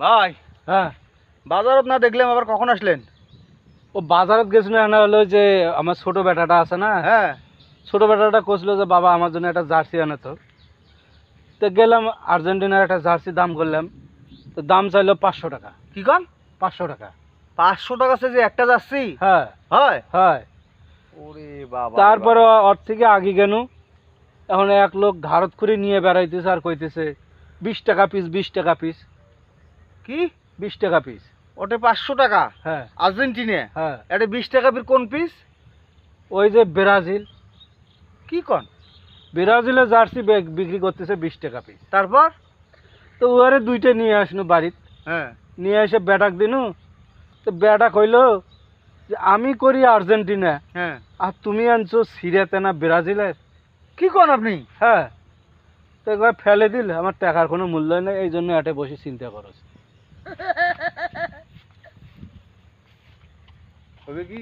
ভাই হ্যাঁ। বাজারত না দেখলাম আবার কখন আসলেন? ও বাজারত গেছিল না হলো যে আমার ছোট বেটাটা আছে না? হ্যাঁ। ছোট বেটাটা কছিল যে বাবা আমার জন্য একটা জার্সি আনে তো। তো গেলাম আর্জেন্টিনার একটা জার্সি দাম করলাম। তো দাম চাইলো পাঁচশো টাকা। কি কন? পাঁচশো টাকা। পাঁচশো টাকা সে যে একটা জার্সি? হ্যাঁ। হয়? হয়। ওরে বাবা তারপরে ওর থেকে আগে গেনু। এখন এক লোক ধারত করে নিয়ে বেড়াইতেছে আর কইতেছে বিশ টাকা পিস বিশ টাকা পিস কি? বিশ টাকা পিস ওটা পাঁচশো টাকা? হ্যাঁ। আর্জেন্টিনা? হ্যাঁ। এটা বিশ টাকা পিস কোন পিস ওই যে ব্রাজিল। কি কন? ব্রাজিলের জার্সি বে- বিক্রি করতেছে বিশ টাকা পিস তারপর? তো ওরে দুইটা নিয়ে আসনু বাড়িতে। হ্যাঁ। নিয়ে এসে ব্যাটাক দিনু। তো ব্যাটা কইলো যে আমি করি আর্জেন্টিনা। হ্যাঁ। আর তুমি আনছো সিরিয়াতে না ব্রাজিলের। কি কন আপনি? হ্যাঁ। তো একবার ফেলে দিল। আমার টাকার কোনো মূল্য নেই এই জন্য এটে বসে চিন্তা করো হবে কি